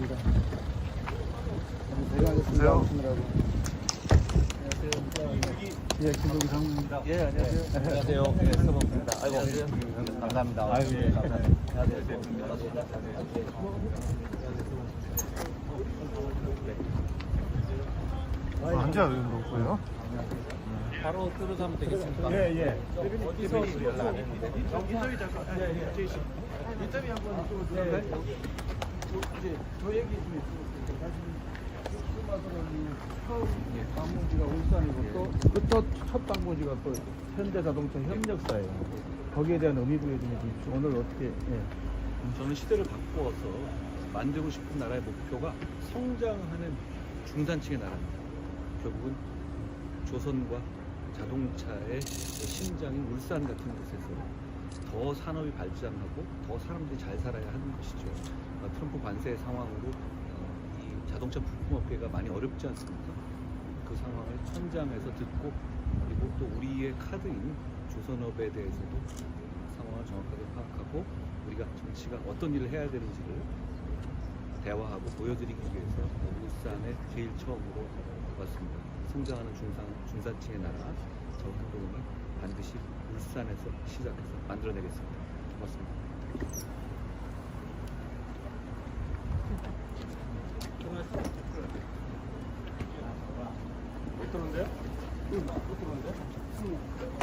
반갑습니다. 대강하겠습니다. 안녕하세요. 예, 김동상입니다. 예, 안녕하세요. 안녕하세요. 예, 서범입니다. 아이고, 감사합니다. 아유, 예, 감사합니다. 언제 놓을 거예요? 바로 들어가면 되겠습니까? 예, 예. 어디서 연락 안 했는데? 인터뷰 잠깐. 예, 예. 인터뷰 한번 좀 이제 저 얘기 좀 수마서는 처음 방문지가 울산이고 또, 또첫 방문지가 또 현대자동차 협력사예요. 거기에 대한 의미 부여 좀 해주십시오. 오늘 어떻게, 예. 저는 시대를 바꾸어서 만들고 싶은 나라의 목표가 성장하는 중산층의 나라입니다. 결국은 조선과 자동차의 심장인 울산 같은 곳에서 더 산업이 발전하고 더 사람들이 잘 살아야 하는 것이죠. 어, 트럼프 관세 상황으로 어, 이 자동차 부품업계가 많이 어렵지 않습니까? 그 상황을 현장에서 듣고 그리고 또 우리의 카드인 조선업에 대해서도 상황을 정확하게 파악하고 우리가 정치가 어떤 일을 해야 되는지를 대화하고 보여드리기 위해서 울산에 제일 처음으로 왔습니다. 성장하는 중산, 중산층의 나라 저 한동훈이 반드시 울산에서 시작해서 만들어내겠습니다. 고맙습니다. 못 들었는데요? 응, 못 들었는데? 응.